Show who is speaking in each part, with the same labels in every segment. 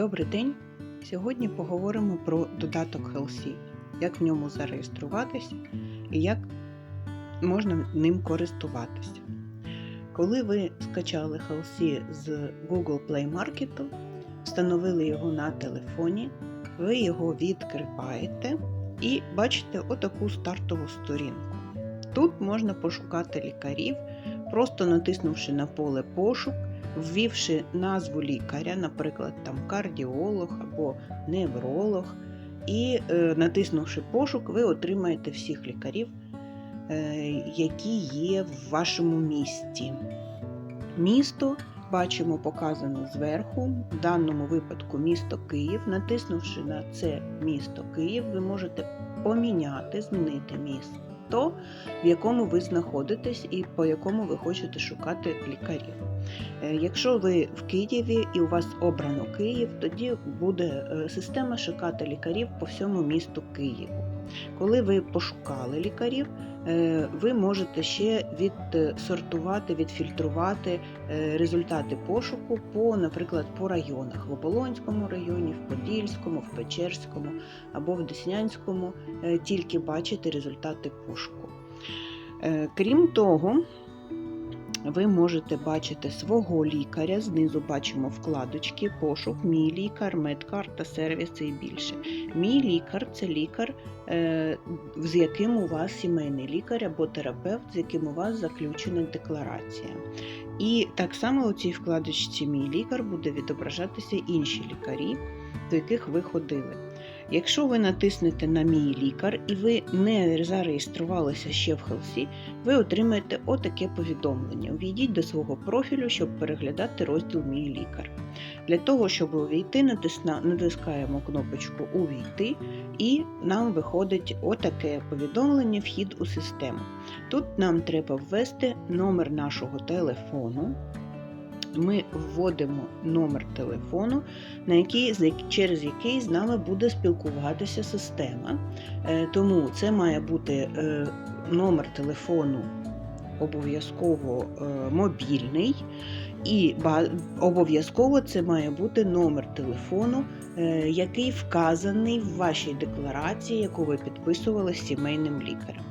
Speaker 1: Добрий день! Сьогодні поговоримо про додаток HealthSea, як в ньому зареєструватися і як можна ним користуватися. Коли ви скачали HealthSea з Google Play Market, встановили його на телефоні, ви його відкриваєте і бачите отаку стартову сторінку. Тут можна пошукати лікарів, просто натиснувши на поле пошук ввівши назву лікаря, наприклад, там кардіолог або невролог, і е, натиснувши пошук, ви отримаєте всіх лікарів, е, які є в вашому місті. Місто бачимо показане зверху, в даному випадку місто Київ. Натиснувши на це місто Київ, ви можете поміняти, змінити місто, в якому ви знаходитесь і по якому ви хочете шукати лікарів. Е, якщо ви в Києві і у вас обрано Київ, тоді буде е, система шукати лікарів по всьому місту Києву. Коли ви пошукали лікарів, е, ви можете ще відсортувати, відфільтрувати результати пошуку по, наприклад, по районах в Оболонському районі, в Подільському, в Печерському або в Деснянському, тільки бачити результати пошуку. Крім того, ви можете бачити свого лікаря. Знизу бачимо вкладочки, пошук, мій лікар, медкарта, сервіси і більше. Мій лікар це лікар, е, з яким у вас сімейний лікар або терапевт, з яким у вас заключена декларація. І так само у цій вкладочці Мій лікар буде відображатися інші лікарі, до яких ви ходили. Якщо ви натиснете на Мій лікар і ви не зареєструвалися ще в Хелсі, ви отримаєте отаке повідомлення. Увійдіть до свого профілю, щоб переглядати розділ Мій лікар. Для того, щоб увійти, натискаємо кнопочку Увійти, і нам виходить отаке повідомлення Вхід у систему. Тут нам треба ввести номер нашого телефону ми вводимо номер телефону, на який, через який з нами буде спілкуватися система. Е, тому це має бути е, номер телефону обов'язково е, мобільний, і обов'язково це має бути номер телефону, який вказаний в вашій декларації, яку ви підписували з сімейним лікарем.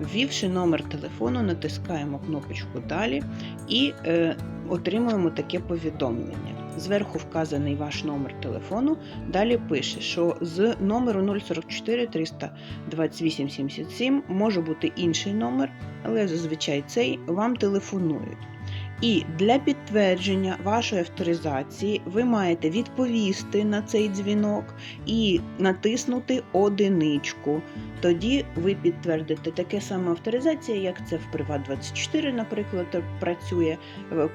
Speaker 1: Ввівши номер телефону, натискаємо кнопочку Далі і отримуємо таке повідомлення. Зверху вказаний ваш номер телефону. Далі пише, що з номеру 044 328 77 може бути інший номер, але зазвичай цей вам телефонують. І для підтвердження вашої авторизації ви маєте відповісти на цей дзвінок і натиснути одиничку. Тоді ви підтвердите таке саме авторизація, як це в Приват24, наприклад, працює.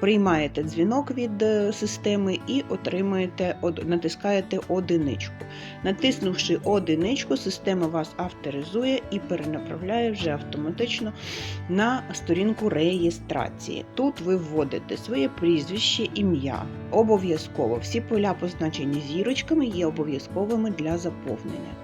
Speaker 1: Приймаєте дзвінок від е, системи і отримуєте, натискаєте одиничку. Натиснувши одиничку, система вас авторизує і перенаправляє вже автоматично на сторінку реєстрації. Тут ви вводите своє прізвище, ім'я. Обов'язково всі поля, позначені зірочками, є обов'язковими для заповнення.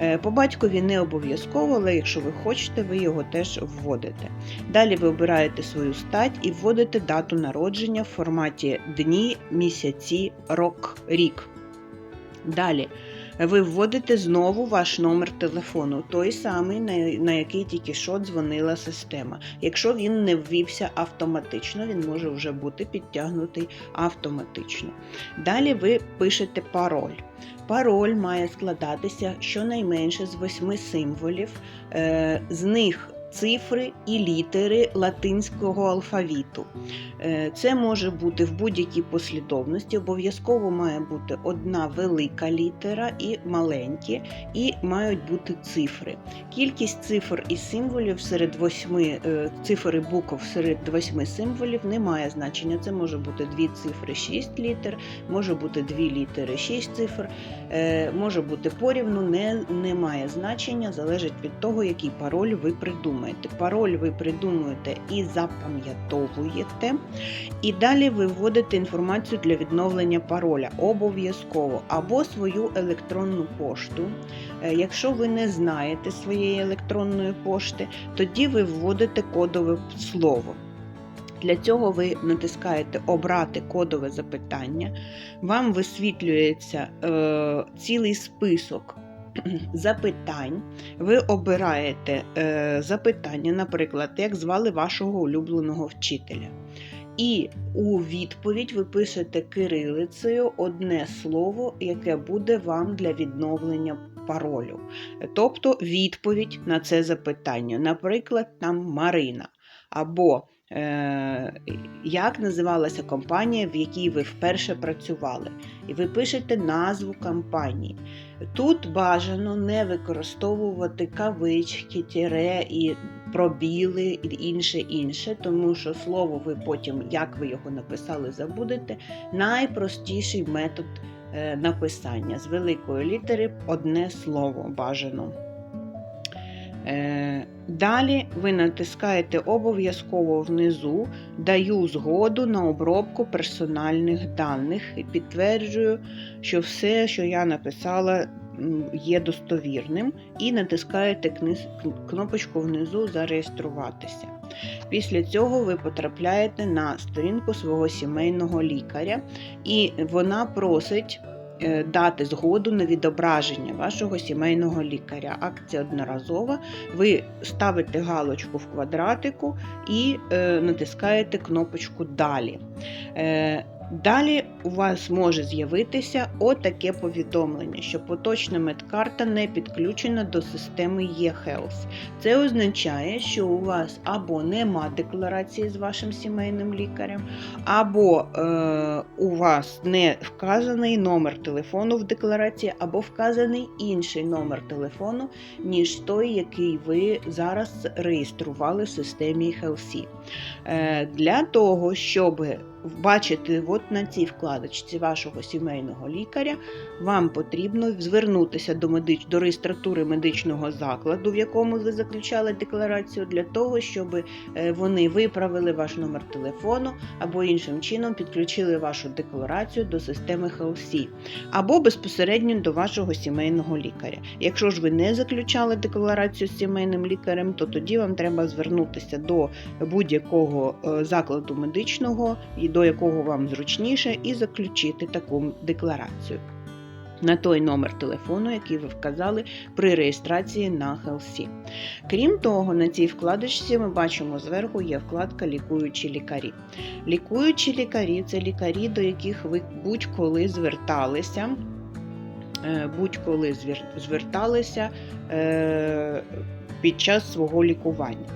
Speaker 1: Е, по батькові не обов'язково, але якщо ви хочете, ви його теж вводите. Далі ви обираєте свою стать і вводите дату народження в форматі дні, місяці, рок, рік. Далі ви вводите знову ваш номер телефону, той самий, на який тільки що дзвонила система. Якщо він не ввівся автоматично, він може вже бути підтягнутий автоматично. Далі ви пишете пароль. Пароль має складатися щонайменше з восьми символів, е, з них цифри і літери латинського алфавіту. Е, це може бути в будь-якій послідовності. Обов'язково має бути одна велика літера і маленькі, і мають бути цифри. Кількість цифр і символів серед восьми е, цифр і букв серед восьми символів не має значення. Це може бути дві цифри, шість літер, може бути дві літери, шість цифр, е, може бути порівну, не, не має значення, залежить від того, який пароль ви придумаєте придумаєте. Пароль ви придумуєте і запам'ятовуєте. І далі ви вводите інформацію для відновлення пароля обов'язково або свою електронну пошту. Е, якщо ви не знаєте своєї електронної пошти, тоді ви вводите кодове слово. Для цього ви натискаєте Обрати кодове запитання. Вам висвітлюється е, цілий список запитань. Ви обираєте е, запитання, наприклад, як звали вашого улюбленого вчителя. І у відповідь ви пишете кирилицею одне слово, яке буде вам для відновлення паролю. Тобто відповідь на це запитання. Наприклад, там Марина. Або як називалася компанія, в якій ви вперше працювали. І ви пишете назву компанії. Тут бажано не використовувати кавички, тіре і пробіли і інше інше, тому що слово ви потім, як ви його написали, забудете. Найпростіший метод е, написання з великої літери одне слово бажано. Далі ви натискаєте обов'язково внизу Даю згоду на обробку персональних даних і підтверджую, що все, що я написала, є достовірним, і натискаєте кнопочку внизу Зареєструватися. Після цього ви потрапляєте на сторінку свого сімейного лікаря, і вона просить дати згоду на відображення вашого сімейного лікаря. Акція одноразова. Ви ставите галочку в квадратику і е, натискаєте кнопочку Далі. Далі у вас може з'явитися отаке повідомлення, що поточна медкарта не підключена до системи eHealth. Це означає, що у вас або нема декларації з вашим сімейним лікарем, або е, у вас не вказаний номер телефону в декларації, або вказаний інший номер телефону, ніж той, який ви зараз реєстрували в системі HealthSea. Е, Для того, щоб бачити от на цій вкладочці вашого сімейного лікаря, вам потрібно звернутися до, медич... до реєстратури медичного закладу, в якому ви заключали декларацію, для того, щоб е, вони виправили ваш номер телефону або іншим чином підключили вашу декларацію до системи HealthSea, або безпосередньо до вашого сімейного лікаря. Якщо ж ви не заключали декларацію з сімейним лікарем, то тоді вам треба звернутися до будь-якого е, закладу медичного, і до якого вам зручніше, і заключити таку декларацію. На той номер телефону, який ви вказали при реєстрації на HealthSea. Крім того, на цій вкладочці ми бачимо зверху є вкладка Лікуючі лікарі. Лікуючі лікарі це лікарі, до яких ви будь-коли зверталися. е, Будь-коли зверталися е, під час свого лікування.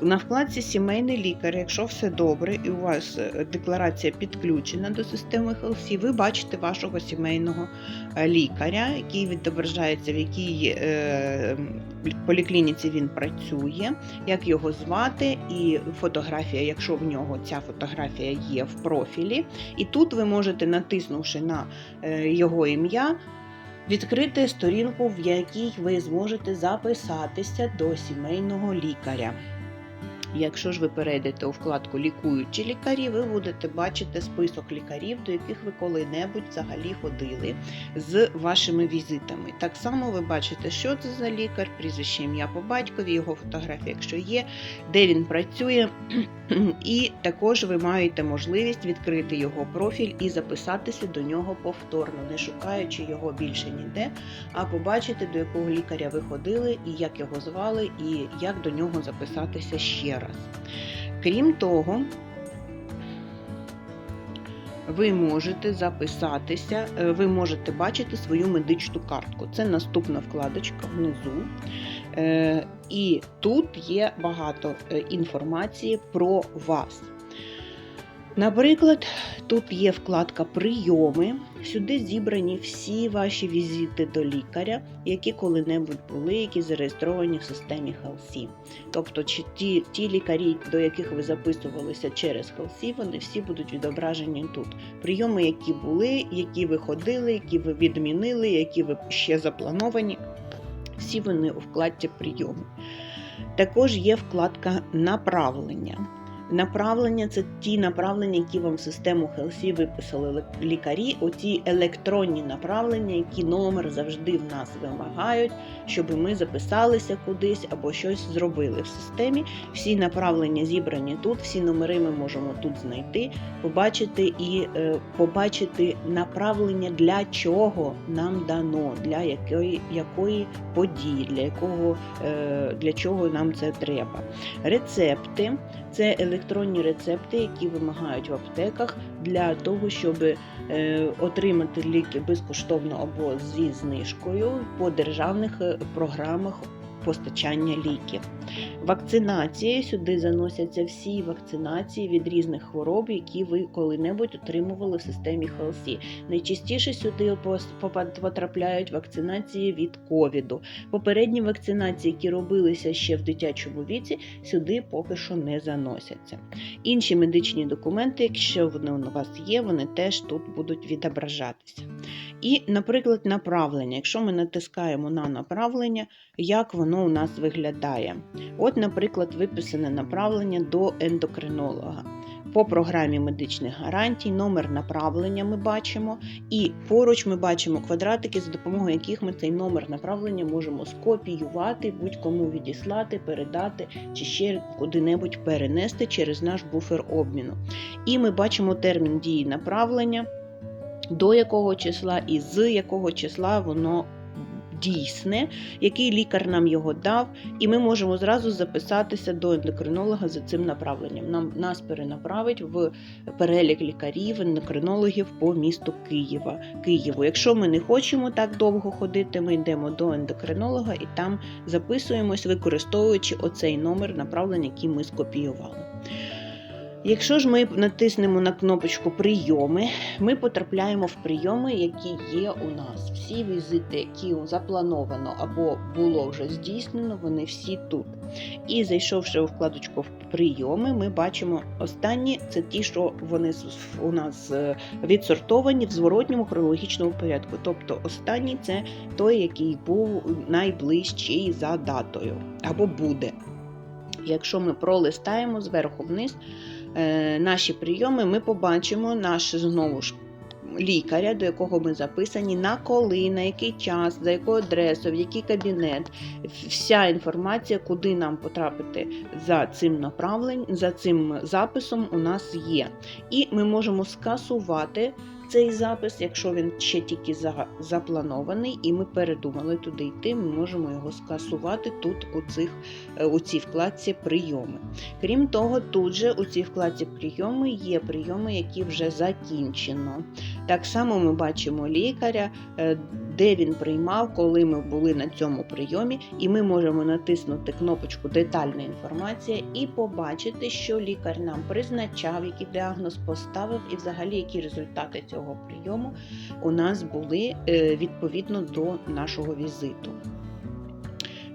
Speaker 1: На вкладці Сімейний лікар, якщо все добре і у вас е, декларація підключена до системи HealthSea, ви бачите вашого сімейного е, лікаря, який відображається, в якій е, поліклініці він працює, як його звати, і фотографія, якщо в нього ця фотографія є в профілі. І тут ви можете, натиснувши на його ім'я, відкрити сторінку, в якій ви зможете записатися до сімейного лікаря. Якщо ж ви перейдете у вкладку Лікуючі лікарі, ви будете бачити список лікарів, до яких ви коли-небудь взагалі ходили з вашими візитами. Так само ви бачите, що це за лікар, прізвище ім'я по батькові, його фотографія, якщо є, де він працює. І також ви маєте можливість відкрити його профіль і записатися до нього повторно, не шукаючи його більше ніде, а побачити, до якого лікаря ви ходили, і як його звали, і як до нього записатися ще раз. Крім того, ви можете записатися, е, ви можете бачити свою медичну картку. Це наступна вкладочка внизу. Е, І тут є багато е, інформації про вас. Наприклад, тут є вкладка Прийоми. Сюди зібрані всі ваші візити до лікаря, які коли-небудь були, які зареєстровані в системі HealthSea. Тобто, чи ті, ті лікарі, до яких ви записувалися через HealthSea, вони всі будуть відображені тут. Прийоми, які були, які ви ходили, які ви відмінили, які ви ще заплановані. Всі вони у вкладці прийоми. Також є вкладка направлення. Направлення це ті направлення, які вам в систему Хелсі виписали лікарі. Оці електронні направлення, які номер завжди в нас вимагають, щоб ми записалися кудись або щось зробили в системі. Всі направлення зібрані тут, всі номери ми можемо тут знайти, побачити і е, побачити направлення, для чого нам дано, для якої, якої події, для якого е, для чого нам це треба. Рецепти це електронні рецепти, які вимагають в аптеках для того, щоб е, отримати ліки безкоштовно або зі знижкою по державних е, програмах постачання ліків. Вакцинація сюди заносяться всі вакцинації від різних хвороб, які ви коли-небудь отримували в системі HealthSea. Найчастіше сюди потрапляють вакцинації від ковіду. Попередні вакцинації, які робилися ще в дитячому віці, сюди поки що не заносяться. Інші медичні документи, якщо вони у вас є, вони теж тут будуть відображатися. І, наприклад, направлення. Якщо ми натискаємо на направлення, як воно у нас виглядає? От, наприклад, виписане направлення до ендокринолога. По програмі медичних гарантій номер направлення ми бачимо, і поруч ми бачимо квадратики, за допомогою яких ми цей номер направлення можемо скопіювати, будь-кому відіслати, передати чи ще куди-небудь перенести через наш буфер обміну. І ми бачимо термін дії направлення, до якого числа і з якого числа воно дійсне, який лікар нам його дав, і ми можемо зразу записатися до ендокринолога за цим направленням. Нам нас перенаправить в перелік лікарів, ендокринологів по місту Києва. Києву. Якщо ми не хочемо так довго ходити, ми йдемо до ендокринолога і там записуємось, використовуючи оцей номер направлення, який ми скопіювали. Якщо ж ми натиснемо на кнопочку Прийоми, ми потрапляємо в прийоми, які є у нас. Всі візити, які заплановано або було вже здійснено, вони всі тут. І зайшовши у вкладочку Прийоми, ми бачимо останні це ті, що вони у нас е, відсортовані в зворотньому хронологічному порядку. Тобто останній це той, який був найближчий за датою або буде. Якщо ми пролистаємо зверху вниз наші прийоми, ми побачимо наш знову ж лікаря, до якого ми записані, на коли, на який час, за якою адресою, в який кабінет. Вся інформація, куди нам потрапити за цим направленням, за цим записом, у нас є. І ми можемо скасувати. Цей запис, якщо він ще тільки за- запланований, і ми передумали туди йти, ми можемо його скасувати тут, у, цих, е, у цій вкладці прийоми. Крім того, тут же у цій вкладці прийоми є прийоми, які вже закінчено. Так само ми бачимо лікаря, е, де він приймав, коли ми були на цьому прийомі, і ми можемо натиснути кнопочку Детальна інформація і побачити, що лікар нам призначав, який діагноз поставив, і взагалі які результати цього прийому у нас були е, відповідно до нашого візиту.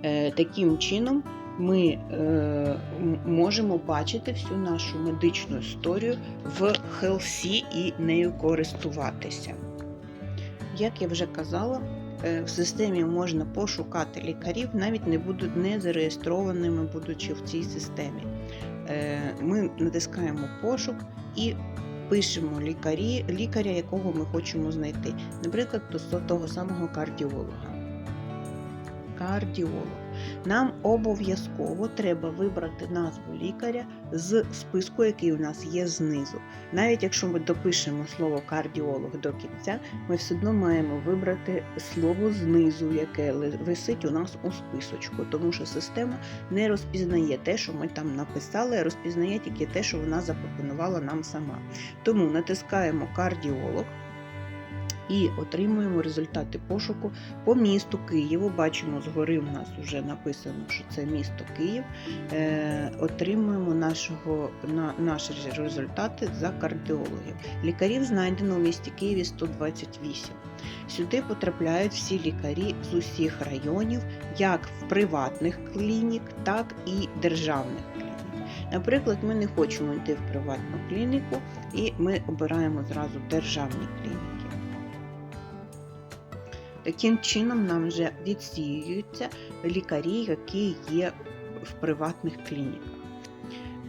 Speaker 1: Е, Таким чином, ми е, можемо бачити всю нашу медичну історію в Хелсі і нею користуватися. Як я вже казала, е, в системі можна пошукати лікарів, навіть не будуть не зареєстрованими, будучи в цій системі. Е, Ми натискаємо пошук і пишемо лікарі, лікаря, якого ми хочемо знайти. Наприклад, того самого кардіолога. Кардіолог. Нам обов'язково треба вибрати назву лікаря з списку, який у нас є знизу. Навіть якщо ми допишемо слово кардіолог до кінця, ми все одно маємо вибрати слово знизу, яке висить у нас у списочку, тому що система не розпізнає те, що ми там написали, а розпізнає тільки те, що вона запропонувала нам сама. Тому натискаємо кардіолог. І отримуємо результати пошуку по місту Києву. Бачимо, згори в нас вже написано, що це місто Київ. Е, отримуємо нашого, на, наші результати за кардіологів. Лікарів знайдено у місті Києві 128. Сюди потрапляють всі лікарі з усіх районів, як в приватних клінік, так і державних клінік. Наприклад, ми не хочемо йти в приватну клініку, і ми обираємо зразу державні клініки. Таким чином нам вже відсіюються лікарі, які є в приватних клініках.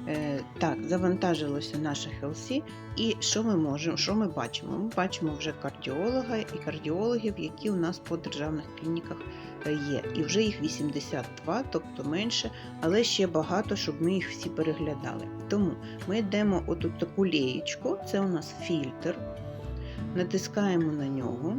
Speaker 1: Е, Так, завантажилося наше HLC, і що ми можемо, що ми бачимо? Ми бачимо вже кардіолога і кардіологів, які у нас по державних клініках е, є. І вже їх 82, тобто менше, але ще багато, щоб ми їх всі переглядали. Тому ми йдемо отут таку лієчку, це у нас фільтр, натискаємо на нього.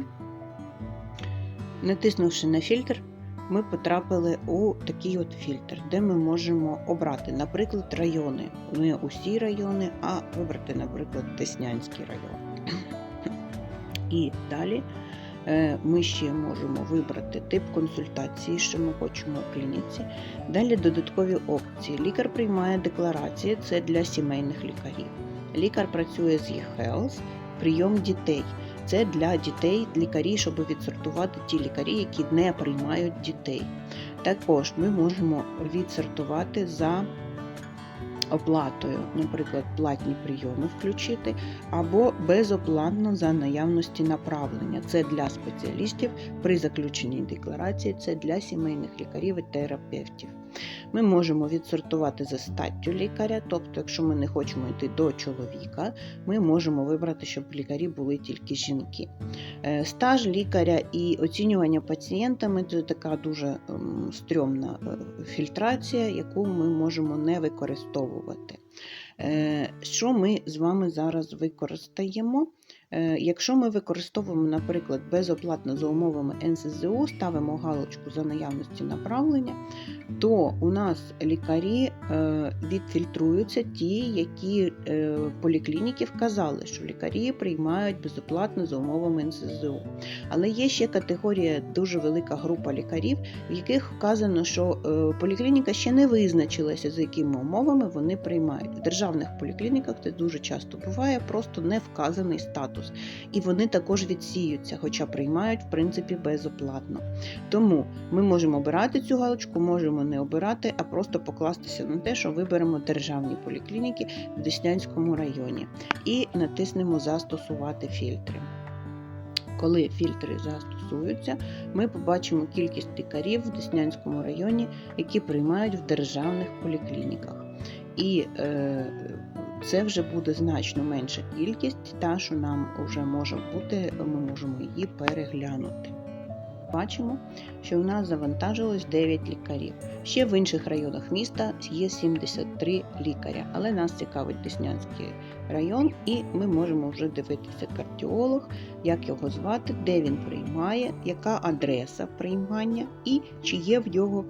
Speaker 1: Натиснувши на фільтр, ми потрапили у такий от фільтр, де ми можемо обрати, наприклад, райони. Не усі райони, а вибрати, наприклад, Деснянський район. І далі е, ми ще можемо вибрати тип консультації, що ми хочемо у клініці. Далі додаткові опції. Лікар приймає декларації, це для сімейних лікарів. Лікар працює з eHealth, прийом дітей. Це для дітей лікарі, щоб відсортувати ті лікарі, які не приймають дітей. Також ми можемо відсортувати за оплатою, наприклад, платні прийоми включити, або безоплатно за наявності направлення. Це для спеціалістів при заключенні декларації, це для сімейних лікарів і терапевтів. Ми можемо відсортувати за статтю лікаря, тобто, якщо ми не хочемо йти до чоловіка, ми можемо вибрати, щоб лікарі були тільки жінки. Е, Стаж лікаря і оцінювання пацієнтами це така дуже ем, стрьомна е, фільтрація, яку ми можемо не використовувати. Е, Що ми з вами зараз використаємо? Якщо ми використовуємо, наприклад, безоплатно за умовами НСЗУ, ставимо галочку за наявності направлення, то у нас лікарі е, відфільтруються ті, які е, поліклініки вказали, що лікарі приймають безоплатно за умовами НСЗУ. Але є ще категорія, дуже велика група лікарів, в яких вказано, що е, поліклініка ще не визначилася, за якими умовами вони приймають. В державних поліклініках це дуже часто буває, просто не вказаний статус. І вони також відсіються, хоча приймають в принципі безоплатно. Тому ми можемо обирати цю галочку, можемо не обирати, а просто покластися на те, що виберемо державні поліклініки в Деснянському районі і натиснемо Застосувати фільтри. Коли фільтри застосуються, ми побачимо кількість лікарів в Деснянському районі, які приймають в державних поліклініках. І е, це вже буде значно менша кількість, та що нам вже може бути, ми можемо її переглянути. Бачимо, що у нас завантажилось 9 лікарів. Ще в інших районах міста є 73 лікаря, але нас цікавить Деснянський район, і ми можемо вже дивитися кардіолог, як його звати, де він приймає, яка адреса приймання і чи є в нього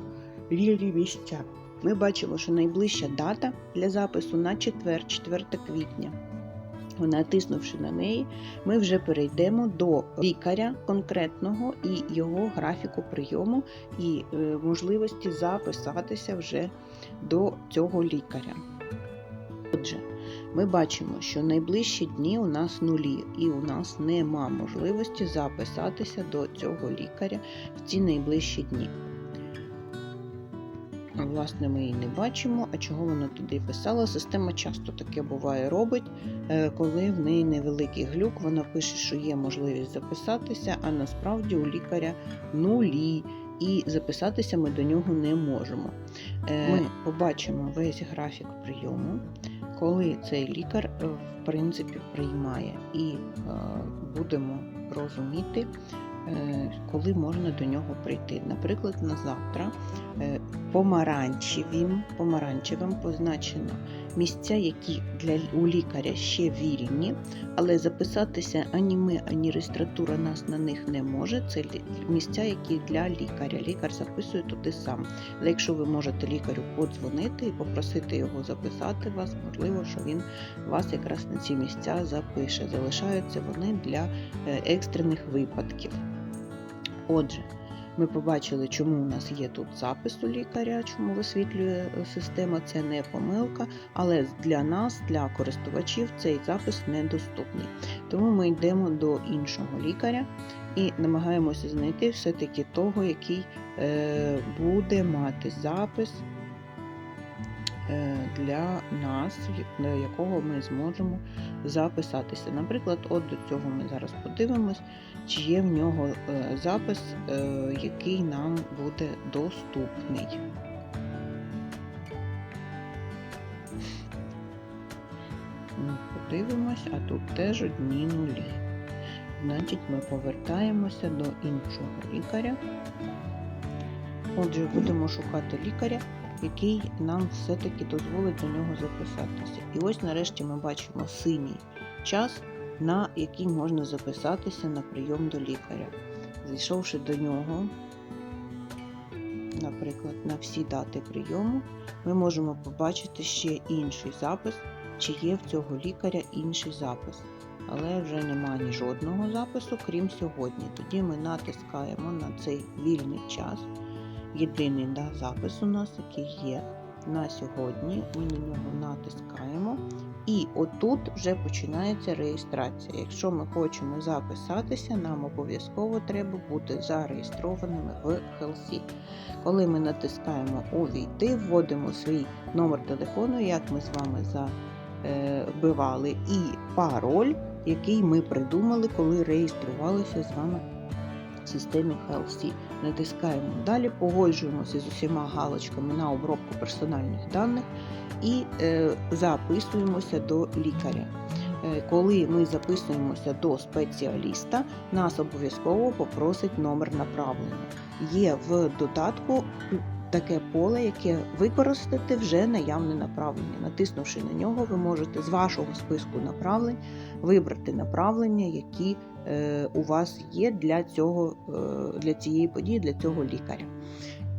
Speaker 1: вільні місця. Ми бачимо, що найближча дата для запису на четвер, 4 квітня. Натиснувши на неї, ми вже перейдемо до лікаря конкретного і його графіку прийому і е, можливості записатися вже до цього лікаря. Отже, ми бачимо, що найближчі дні у нас нулі, і у нас нема можливості записатися до цього лікаря в ці найближчі дні. Власне, ми її не бачимо, а чого вона туди писала. Система часто таке буває робить, е, коли в неї невеликий глюк, вона пише, що є можливість записатися, а насправді у лікаря нулі, і записатися ми до нього не можемо. Е, Ми побачимо весь графік прийому, коли цей лікар, е, в принципі, приймає, і будемо розуміти. Коли можна до нього прийти. Наприклад, на завтра помаранчевим, помаранчевим позначено місця, які для у лікаря ще вільні, але записатися ані ми, ані реєстратура нас на них не може. Це місця, які для лікаря. Лікар записує туди сам. Але якщо ви можете лікарю подзвонити і попросити його записати вас, можливо, що він вас якраз на ці місця запише. Залишаються вони для екстрених випадків. Отже, ми побачили, чому у нас є тут запис у лікаря, чому висвітлює система, це не помилка, але для нас, для користувачів, цей запис недоступний. Тому ми йдемо до іншого лікаря і намагаємося знайти все-таки того, який е, буде мати запис е, для нас, для якого ми зможемо записатися. Наприклад, от до цього ми зараз подивимось, чи є в нього е, запис, е, який нам буде доступний. подивимось, а тут теж одні нулі. Значить, ми повертаємося до іншого лікаря. Отже, будемо шукати лікаря, який нам все-таки дозволить до нього записатися. І ось нарешті ми бачимо синій час, на який можна записатися на прийом до лікаря. Зайшовши до нього, наприклад, на всі дати прийому, ми можемо побачити ще інший запис, чи є в цього лікаря інший запис. Але вже немає ні жодного запису, крім сьогодні. Тоді ми натискаємо на цей вільний час. Єдиний да, запис у нас, який є на сьогодні. Ми на нього натискаємо. І отут вже починається реєстрація. Якщо ми хочемо записатися, нам обов'язково треба бути зареєстрованими в HealthSea. Коли ми натискаємо Увійти, вводимо свій номер телефону, як ми з вами забивали, і пароль, який ми придумали, коли реєструвалися з вами системі HealthSea. Натискаємо далі, погоджуємося з усіма галочками на обробку персональних даних і е, записуємося до лікаря. Е, Коли ми записуємося до спеціаліста, нас обов'язково попросить номер направлення. Є в додатку таке поле, яке використати вже наявне направлення. Натиснувши на нього, ви можете з вашого списку направлень вибрати направлення, які е, у вас є для, цього, е, для цієї події, для цього лікаря,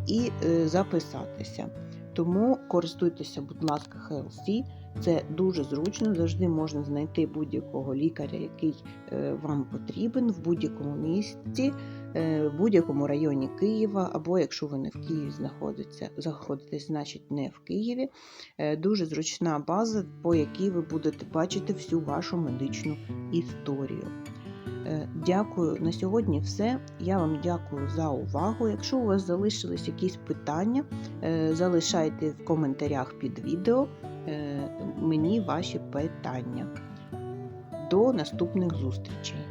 Speaker 1: і е, записатися. Тому користуйтеся, будь ласка, HLC. Це дуже зручно, завжди можна знайти будь-якого лікаря, який вам потрібен в будь-якому місці, в будь-якому районі Києва, або якщо ви не в Києві знаходитеся, знаходитесь, значить не в Києві. Е, Дуже зручна база, по якій ви будете бачити всю вашу медичну історію. Е, Дякую на сьогодні все. Я вам дякую за увагу. Якщо у вас залишились якісь питання, е, залишайте в коментарях під відео е, мені ваші питання. До наступних зустрічей!